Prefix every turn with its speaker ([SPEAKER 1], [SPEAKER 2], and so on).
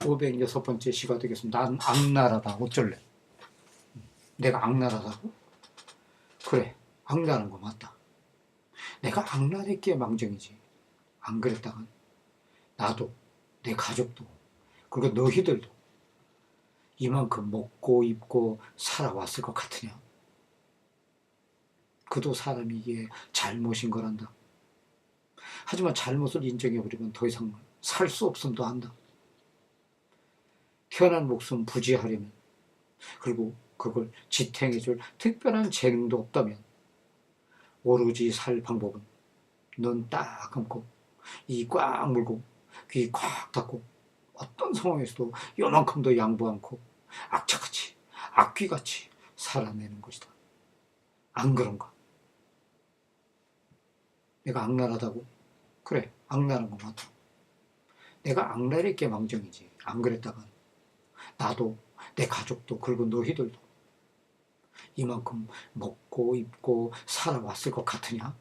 [SPEAKER 1] 506번째 시가 되겠습니다. 난 악랄하다. 어쩔래? 내가 악랄하다고? 그래, 악랄한 거 맞다. 내가 악랄했기에 망정이지. 안 그랬다간 나도, 내 가족도, 그리고 너희들도 이만큼 먹고 입고 살아왔을 것 같으냐? 그도 사람이기에 잘못인 거란다. 하지만 잘못을 인정해버리면 더 이상 살 수 없음도 한다. 태어난 목숨 부지하려면 그리고 그걸 지탱해줄 특별한 재능도 없다면 오로지 살 방법은 눈 딱 감고 이 꽉 물고 귀 꽉 닫고 어떤 상황에서도 요만큼도 양보 않고 악착같이 악귀같이 살아내는 것이다. 안 그런가? 내가 악랄하다고? 그래, 악랄한 거 맞다. 내가 악랄했게 망정이지. 안 그랬다간 나도 내 가족도 그리고 너희들도 이만큼 먹고 입고 살아왔을 것 같으냐?